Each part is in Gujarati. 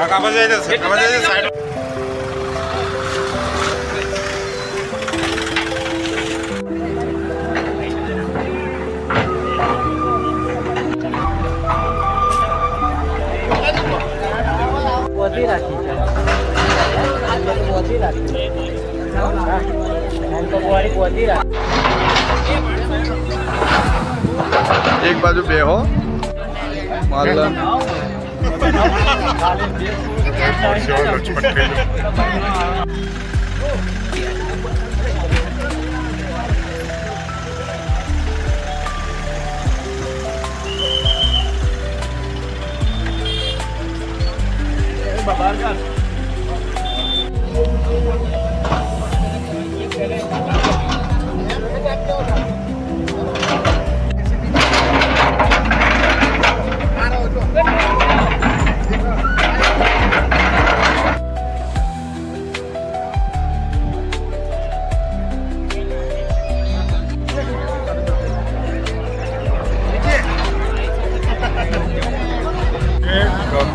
કાકા પાસે જશે કાકા પાસે જશે સાઈડ પોતી રાખી છે આમ તો પોતી રાખી આમ તો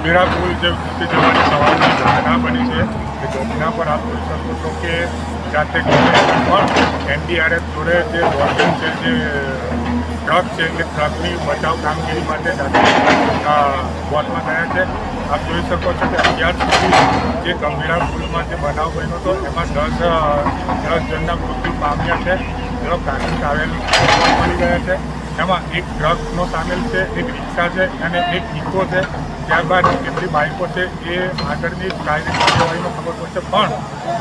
ગંભીરા પુલ જે જવાની સવારની ઘટના બની છે, એ ઘટના પર આપ જોઈ શકો છો કે જાતે પણ એનડીઆરએફ જોડે જે વોર્ડન છે, જે ટ્રક છે, એ ટ્રકની બચાવ કામગીરી માટે જાતે બોટમાં ગયા છે. આપ જોઈ શકો છો કે અત્યાર સુધી જે ગંભીરા પુલમાં જે બનાવ બન્યો હતો, એમાં દસ દસ જણના મૃત્યુ પામ્યા છે. એનો પ્રાથમિક આવેલ મળી ગયા છે. એમાં એક ટ્રકનો સામેલ છે, એક રિક્ષા છે અને એક ઇકો છે. ત્યારબાદ કેટલી બાઇકો છે. એ આગળની કાયદેસર કાર્યવાહીનો ખબર પડશે. પણ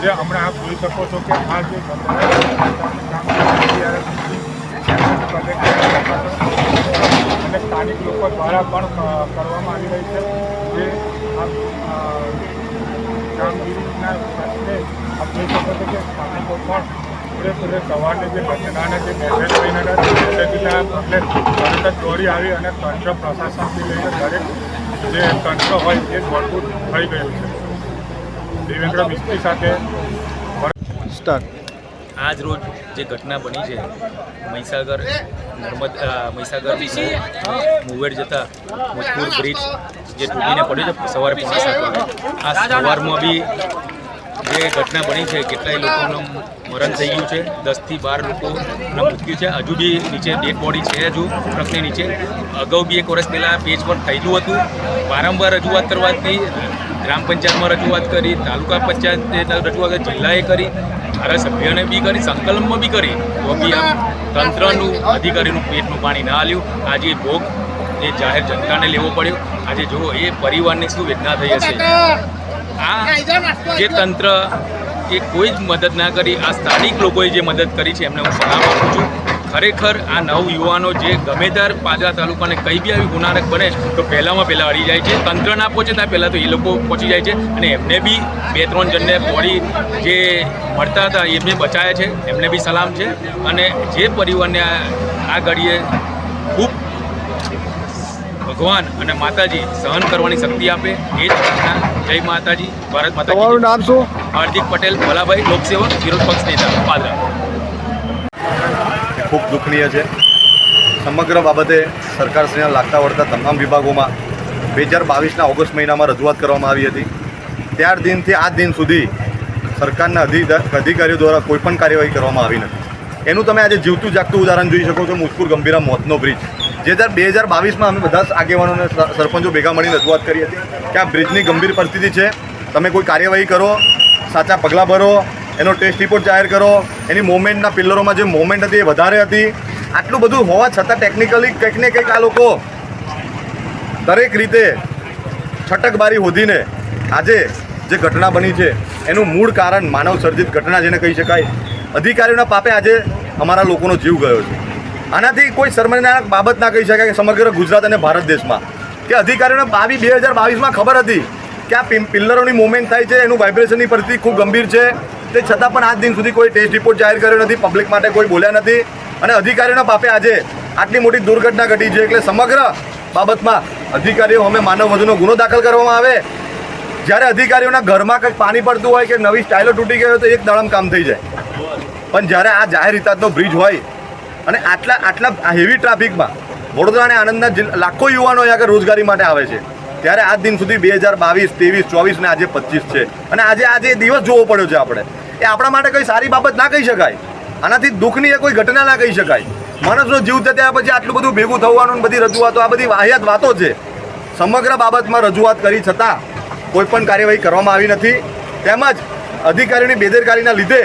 જે હમણાં આપ જોઈ શકો છો કે આ જે અને સ્થાનિક લોકો દ્વારા પણ કરવામાં આવી રહી છે જે કામગીરીના પ્રશ્ને આપ જોઈ શકો છો કે સ્થાનિકો પણ પૂરેપૂરે સવારની જે ઘટનાને જે મેસેજ લઈને પગલે તરત જ દોડી આવી અને તંત્ર પ્રશાસનથી લઈને દરેક જે તંત્ર હોય એ જ મજબૂત થઈ ગયું છે. દેવેન્દ્ર મિસ્ત્રી સાથે સ્ટાર્ટ. આજ રોજ જે ઘટના બની છે મહીસાગર નર્મદ અ, મહીસાગર મુવેડ જતા મુજપુર બ્રિજ જે તૂટીને પડ્યો છે સવારે પોણા સાત વાગે. આ સવારમાં બી જે ઘટના બની છે, કેટલાય લોકોનું મરણ થઈ ગયું છે. દસથી બાર લોકોના મૃત્યુ છે. હજુ બી નીચે ડેડ બોડી છે હજુ ટ્રકની નીચે. અગાઉ બી એક વર્ષ પહેલાં પેજ પર થયેલું હતું. વારંવાર રજૂઆત કરવાથી ગ્રામ પંચાયતમાં રજૂઆત કરી, તાલુકા પંચાયતે રજૂઆત જિલ્લાએ કરી, ધારાસભ્યને બી કરી, સંકલનમાં બી કરી. તો બી આમ તંત્રનું, અધિકારીનું પેટનું પાણી ના આલ્યું આજે ભોગ એ જાહેર જનતાને લેવો પડ્યો. આજે જુઓ એ પરિવારને શું વેદના થઈ હશે? આ જે તંત્ર એ કોઈ જ મદદ ના કરી, આ સ્થાનિક લોકોએ જે મદદ કરી છે, એમને હું સલામ આપું છું. ખરેખર આ નવ યુવાનો જે ગમેદાર, પાદરા તાલુકાને કંઈ બી આવી ગુનારક બને, તો પહેલામાં પહેલાં અડી જાય છે. તંત્ર ના પહોંચે ત્યાં પહેલાં તો એ લોકો પહોંચી જાય છે. અને એમને બી બે ત્રણ જણને બોડી જે મળતા હતા એમને બચાયા છે. એમને બી સલામ છે. અને જે પરિવારને આ ઘડીએ ખૂબ ભગવાન અને માતાજી સહન કરવાની શક્તિ આપે, એ જ પ્રાર્થના જય માતાજી. ભારત માતા તમારું નામ શું? હાર્દિક પટેલ ભલાભાઈ લોકસેવક વિરોધ પક્ષ નેતા પાદરા. ખૂબ દુઃખનીય છે. સમગ્ર બાબતે સરકારશ્રીના લાગતા વળતા તમામ વિભાગોમાં બે હજાર બાવીસના ઓગસ્ટ મહિનામાં રજૂઆત કરવામાં આવી હતી. ત્યાર દિનથી આ દિન સુધી સરકારના અધિ- અધિકારીઓ દ્વારા કોઈ પણ કાર્યવાહી કરવામાં આવી નથી. એનું તમે આજે જીવતું જાગતું ઉદાહરણ જોઈ શકો છો મુસ્કુર ગંભીરા મોતનો બ્રિજ. જે હજાર બે હજાર બાવીસમાં અમે બધા આગેવાનોને સરપંચો ભેગા મળીને રજૂઆત કરી હતી કે આ બ્રિજની ગંભીર પરિસ્થિતિ છે. તમે કોઈ કાર્યવાહી કરો, સાચા પગલાં ભરો, એનો ટેસ્ટ રિપોર્ટ જાહેર કરો, એની મોમેન્ટના પિલ્લરોમાં જે મોમેન્ટ હતી એ વધારે હતી. આટલું બધું હોવા છતાં ટેકનિકલી કંઈક ને કંઈક આ લોકો દરેક રીતે છટકબારી હોધીને આજે જે ઘટના બની છે, એનું મૂળ કારણ માનવ સર્જિત ઘટના જેને કહી શકાય. અધિકારીઓના પાપે આજે અમારા લોકોનો જીવ ગયો છે. આનાથી કોઈ શર્મનાક બાબત ના કહી શકાય કે સમગ્ર ગુજરાત અને ભારત દેશમાં. કે અધિકારીઓને બાવી બે હજાર બાવીસમાં ખબર હતી કે આ પિલ્લરોની મુવમેન્ટ થાય છે, એનું વાઇબ્રેશનની પરિસ્થિતિ ખૂબ ગંભીર છે. તે છતાં પણ આજ દિન સુધી કોઈ ટેસ્ટ રિપોર્ટ જાહેર કર્યો નથી પબ્લિક માટે કોઈ બોલ્યા નથી. અને અધિકારીઓના પાપે આજે આટલી મોટી દુર્ઘટના ઘટી છે એટલે સમગ્ર બાબતમાં અધિકારીઓ અમે માનવ વધુનો ગુનો દાખલ કરવામાં આવે. જ્યારે અધિકારીઓના ઘરમાં કંઈક પાણી પડતું હોય કે નવી સ્ટાઇલો તૂટી ગઈ હોય તો એક દળમ કામ થઈ જાય. પણ જ્યારે આ જાહેર હિતાતનો બ્રિજ હોય અને આટલા આટલા હેવી ટ્રાફિકમાં વડોદરા અને આણંદના લાખો યુવાનો અહીંયા આગળ રોજગારી માટે આવે છે. ત્યારે આજ દિન સુધી બે હજાર બાવીસ, ત્રેવીસ, ચોવીસ ને આજે પચીસ છે. અને આજે આજે દિવસ જોવો પડ્યો છે આપણે. એ આપણા માટે કંઈ સારી બાબત ના કહી શકાય. આનાથી દુઃખની એ કોઈ ઘટના ના કહી શકાય. માણસનો જીવ થયા પછી આટલું બધું ભેગું થવાનું બધી રજૂઆતો, આ બધી વાહિયાત વાતો છે. સમગ્ર બાબતમાં રજૂઆત કરી છતાં કોઈ પણ કાર્યવાહી કરવામાં આવી નથી. તેમજ અધિકારીઓની બેદરકારીના લીધે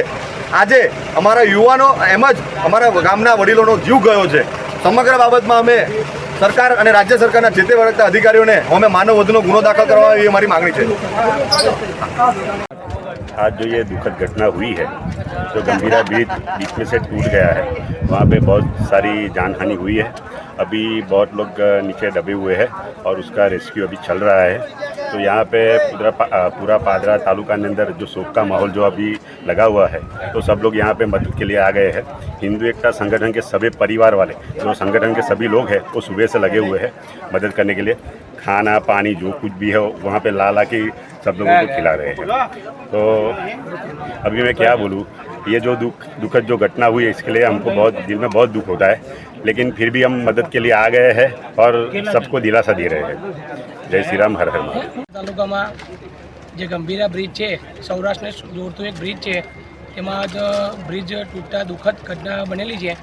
આજે અમારા યુવાનો એમ જ અમારા ગામના વડીલોનો જીવ ગયો છે સમગ્ર બાબતમાં અમે સરકાર અને રાજ્ય સરકારના જે તે વળગતા અધિકારીઓને અમે માનવ વધુનો ગુનો દાખલ કરવા એવી અમારી માંગણી છે आज जो ये दुखद घटना हुई है जो गंभीरा ब्रिज बीच में से टूट गया है वहाँ पे बहुत सारी जान हानि हुई है अभी बहुत लोग अ, नीचे दबे हुए हैं और उसका रेस्क्यू अभी चल रहा है तो यहाँ पे पूरा पूरा पादरा तालुका के अंदर जो शोक का माहौल जो अभी लगा हुआ है तो सब लोग यहाँ पे मदद के लिए आ गए हैं। हिंदू एकता संगठन के सभी परिवार वाले, जो संगठन के सभी लोग हैं, वो सुबह से लगे हुए हैं मदद करने के लिए। खाना, पानी, जो कुछ भी है, वहाँ पे ला ला के सब लोगों को खिला रहे हैं। तो अभी मैं क्या बोलूँ, ये जो दुख, दुखद जो घटना हुई है इसके लिए हमको बहुत, दिल में बहुत दुख होता है। लेकिन फिर भी हम मदद के लिए आ गए हैं और सबको दिलासा दे रहे हैं। જય શ્રી રામ, હર હર તાલુકામાં જે ગંભીરા બ્રિજ છે, સૌરાષ્ટ્રને જોડતો એક બ્રિજ છે તેમાં જ બ્રિજ તૂટતા દુઃખદ ઘટના બનેલી છે.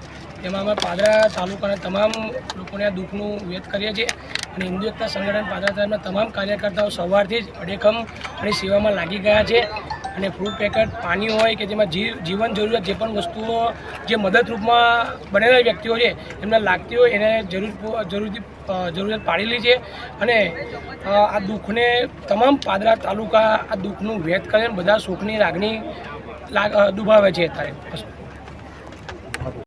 તેમાં અમે પાદરા તાલુકાના તમામ લોકોને આ દુઃખનું વ્યક્ત કરીએ છીએ અને હિન્દુ એકતા સંગઠન પાદરા તાલુકાના તમામ કાર્યકર્તાઓ સવારથી જ અડેખમ અને સેવામાં લાગી ગયા છે. અને ફ્રૂટ પેકેટ પાણી હોય કે જેમાં જીવન જરૂરિયાત જે પણ વસ્તુઓ જે મદદરૂપમાં બનેલા વ્યક્તિઓ છે, એમને લાગતી હોય એને જરૂર જરૂરથી પાડી જરૂરિયાત પાડેલી છે. અને આ દુઃખને તમામ પાદરા તાલુકા આ દુઃખનું વ્યક્ત કરે બધા સુખની લાગણી લાગ દુભાવે છે અત્યારે.